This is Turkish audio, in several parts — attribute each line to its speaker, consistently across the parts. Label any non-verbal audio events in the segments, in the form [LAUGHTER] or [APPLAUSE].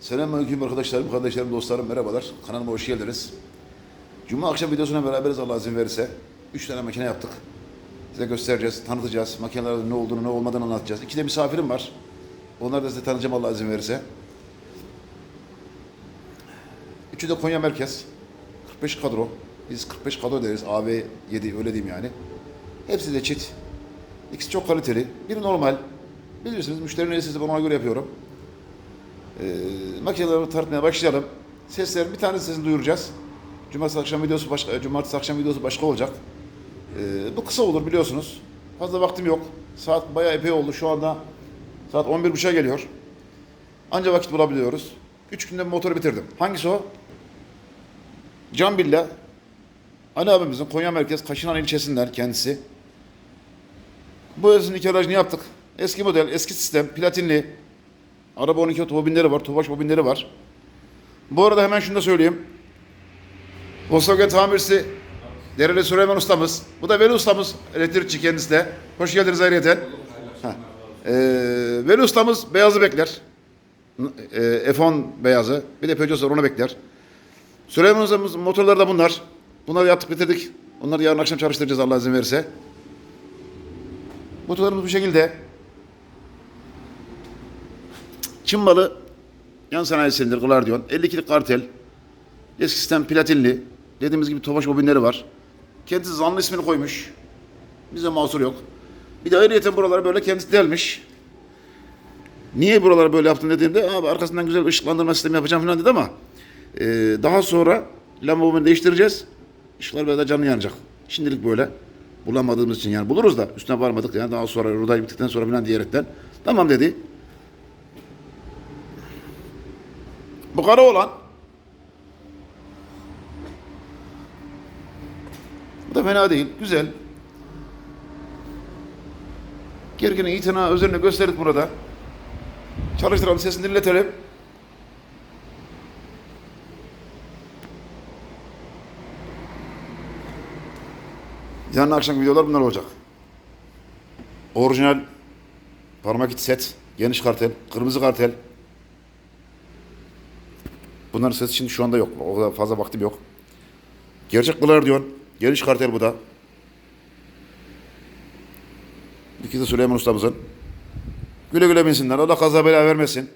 Speaker 1: Selamünaleyküm arkadaşlarım, kardeşlerim, dostlarım, merhabalar. Kanalıma hoş geldiniz. Cuma akşam videosuna beraberiz Allah izin verirse. Üç tane makine yaptık. Size göstereceğiz, tanıtacağız. Makinelerin ne olduğunu, ne olmadığını anlatacağız. İki de misafirim var. Onları da size tanıtacağım Allah izin verirse. Üçü de Konya Merkez. 45 kadro. Biz 45 kadro deriz. AV 7 öyle diyeyim yani. Hepsi de çit. İkisi çok kaliteli. Biri normal. Bilirsiniz müşteri neyse ben ona göre yapıyorum. Ee, makineleri tartmaya başlayalım. Sesler bir tane sesini duyuracağız. Cumartesi akşam videosu başka, cumartesi akşam videosu başka olacak. Ee, bu kısa olur biliyorsunuz. Fazla vaktim yok. Saat bayağı epey oldu. Şu anda saat 11.30'a geliyor. Anca vakit bulabiliyoruz. Üç günde motoru bitirdim. Hangisi o? Can Billah. Ali abimizin Konya Merkez Kaşınan ilçesinden kendisi. Bu özün iki aracını yaptık. Eski model, eski sistem, platinli. Araba 12 bobinleri var, Tofaş bobinleri var. Bu arada hemen şunu da söyleyeyim. Volkswagen tamircisi Dereli Süleyman ustamız. Bu da Veli ustamız, elektrikçi kendisi de. Hoş geldiniz ayrıyeten. Ha. Ee, Veli ustamız beyazı bekler. Ee, F10 beyazı. Bir de Peugeot onu bekler. Süleyman ustamız motorları da bunlar. Bunları yaptık bitirdik. Onları yarın akşam çalıştıracağız Allah izin verirse. Motorlarımız bu şekilde. Çin malı yan sanayi silindir Glardion. 52'lik kartel. Eski sistem platinli. Dediğimiz gibi Tofaş bobinleri var. Kendisi zanlı ismini koymuş. Bize mahsur yok. Bir de ayrıyeten buralara böyle kendisi delmiş. Niye buralara böyle yaptın dediğimde abi arkasından güzel bir ışıklandırma sistemi yapacağım falan dedi ama e, daha sonra lamba bobini değiştireceğiz. Işıklar böyle de canlı yanacak. Şimdilik böyle. Bulamadığımız için yani buluruz da üstüne varmadık yani daha sonra ruday bittikten sonra falan diyerekten. Tamam dedi. Bu kara olan Bu da fena değil. Güzel. Gerginin itina üzerine gösterdik burada. Çalıştıralım, sesini dinletelim. Yarın akşam videolar bunlar olacak. Orijinal parmak iç set, geniş kartel, kırmızı kartel. Bunların sesi şimdi şu anda yok. O kadar fazla vaktim yok. Gerçek Glardion. Geniş kartel bu da. İkisi Süleyman ustamızın. Güle güle binsinler. Allah kaza bela vermesin.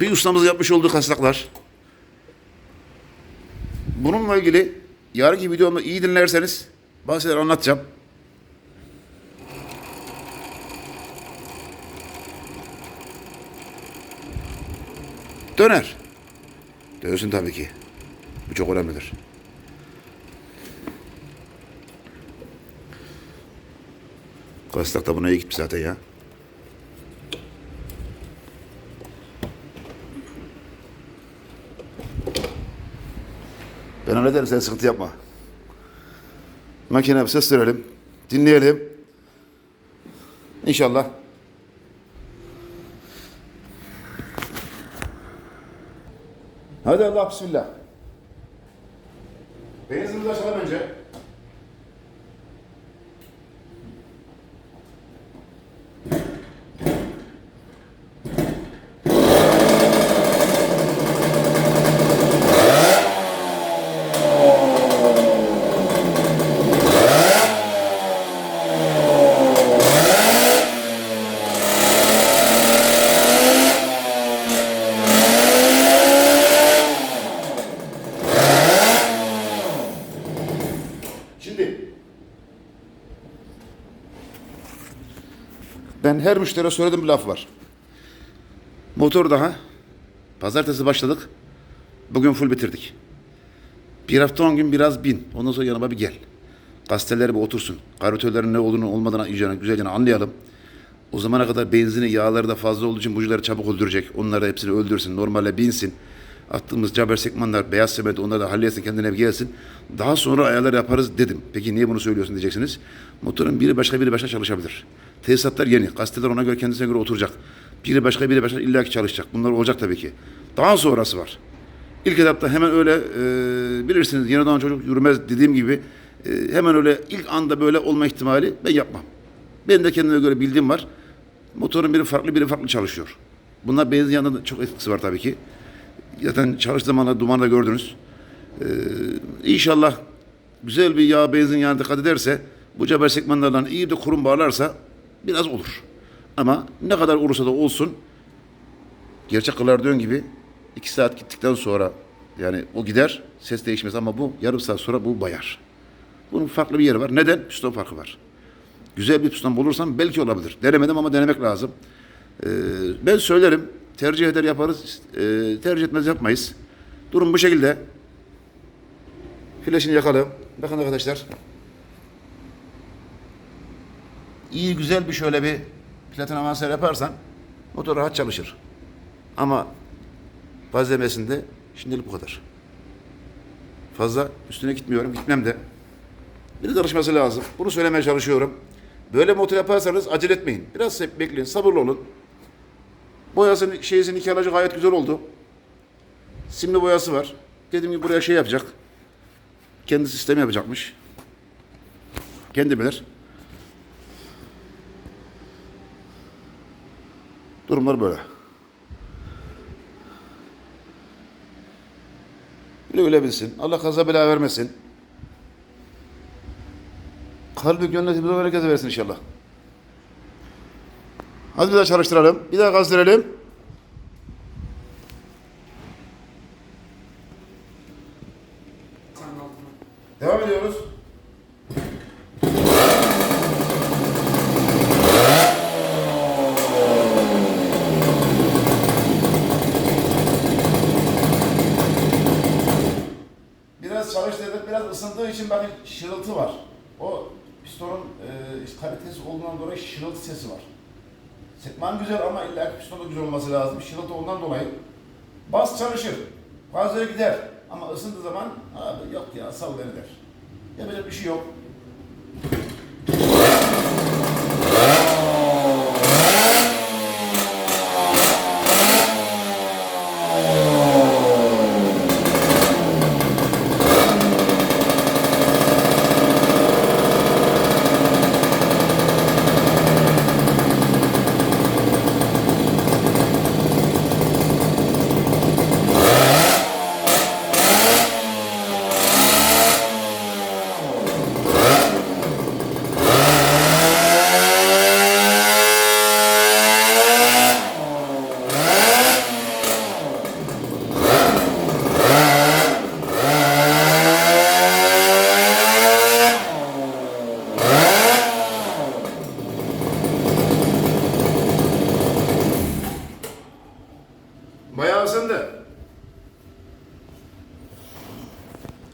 Speaker 1: Bir ustamız yapmış olduğu kasnaklar. Bununla ilgili yarınki videomu iyi dinlerseniz bazı şeyler anlatacağım. Döner. Dövsün tabii ki. Bu çok önemlidir. Kastak da buna iyi gitmiş zaten ya. Ben hallederim sen sıkıntı yapma. Makine ses verelim. Dinleyelim. İnşallah. Hadi Allah bismillah. Benzinimizi açalım önce. Ben her müşteriye söylediğim bir laf var. Motor daha pazartesi başladık. Bugün full bitirdik. Bir hafta on gün biraz bin. Ondan sonra yanıma bir gel. Gazeteleri bir otursun. Karbüratörlerin ne olduğunu olmadığını iyicene, güzelce anlayalım. O zamana kadar benzini, yağları da fazla olduğu için bujileri çabuk öldürecek. Onları da hepsini öldürsün. Normale binsin. Attığımız caber sekmanlar, beyaz semet onları da halletsin, kendine bir gelsin. Daha sonra ayarlar yaparız dedim. Peki niye bunu söylüyorsun diyeceksiniz. Motorun biri başka biri başka çalışabilir. Tesisatlar yeni. Gazeteler ona göre kendisine göre oturacak. Biri başka biri başka illaki çalışacak. Bunlar olacak tabii ki. Daha sonrası var. İlk etapta hemen öyle e, bilirsiniz yeni doğan çocuk yürümez dediğim gibi e, hemen öyle ilk anda böyle olma ihtimali ben yapmam. Benim de kendime göre bildiğim var. Motorun biri farklı biri farklı çalışıyor. Bunlar benzin yanında da çok etkisi var tabii ki. Zaten çalıştığı zamanlar dumanı da gördünüz. Ee, inşallah güzel bir yağ benzin yağına dikkat ederse bu ceber sekmanlardan iyi de kurum bağlarsa biraz olur. Ama ne kadar olursa da olsun gerçek kılardığın gibi iki saat gittikten sonra yani o gider ses değişmez ama bu yarım saat sonra bu bayar. Bunun farklı bir yeri var. Neden? Piston farkı var. Güzel bir piston bulursam belki olabilir. Denemedim ama denemek lazım. Ee, ben söylerim. Tercih eder yaparız. Ee, tercih etmez yapmayız. Durum bu şekilde. Flaşını yakalım. Bakın arkadaşlar. İyi güzel bir şöyle bir platin avansör yaparsan motor rahat çalışır. Ama malzemesinde şimdilik bu kadar. Fazla üstüne gitmiyorum. Gitmem de. Bir karışması lazım. Bunu söylemeye çalışıyorum. Böyle motor yaparsanız acele etmeyin. Biraz bekleyin, sabırlı olun. Boyasının şeysinin iki aracı gayet güzel oldu. Simli boyası var. Dediğim gibi buraya şey yapacak. Kendi sistemi yapacakmış. Kendi bilir. Durumlar böyle. Güle güle bilsin. Allah kaza bela vermesin. Kalbi gönlü herkese versin inşallah. Hadi bir daha çalıştıralım. Bir daha gaz verelim. Devam ediyoruz. Biraz çalıştırdık, biraz ısındığı için bakın şırıltı var. O pistonun e, kalitesi olduğundan dolayı şırıltı sesi var. Sekman güzel ama illa ki piston da güzel olması lazım. Şırıltı ondan dolayı. Bas çalışır. Bazıları gider. Ama ısındığı zaman abi yok ya sal beni der. Yapacak bir şey yok.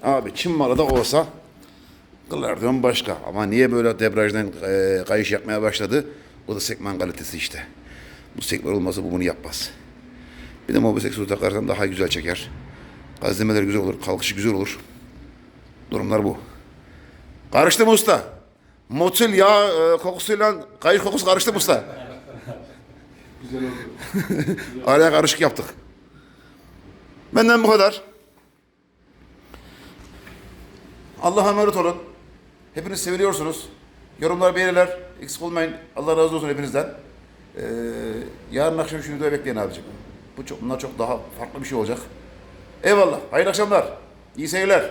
Speaker 1: Abi Çin malı da olsa kılardan başka. Ama niye böyle debrajdan e, kayış yapmaya başladı? O da sekman kalitesi işte. Bu sekman olmasa bu bunu yapmaz. Bir de mobil seksüzü takarsan daha güzel çeker. Gazlemeler güzel olur, kalkışı güzel olur. Durumlar bu. Karıştı mı usta? Motul yağ e, kokusuyla kayış kokusu karıştı mı usta?
Speaker 2: Güzel oldu. [LAUGHS]
Speaker 1: Araya karışık yaptık. Benden bu kadar. Allah'a emanet olun. Hepiniz seviliyorsunuz. Yorumlar beğeniler. Eksik olmayın. Allah razı olsun hepinizden. Ee, yarın akşam şu videoyu bekleyin abicim. Bu çok, bunlar çok daha farklı bir şey olacak. Eyvallah. Hayırlı akşamlar. İyi seyirler.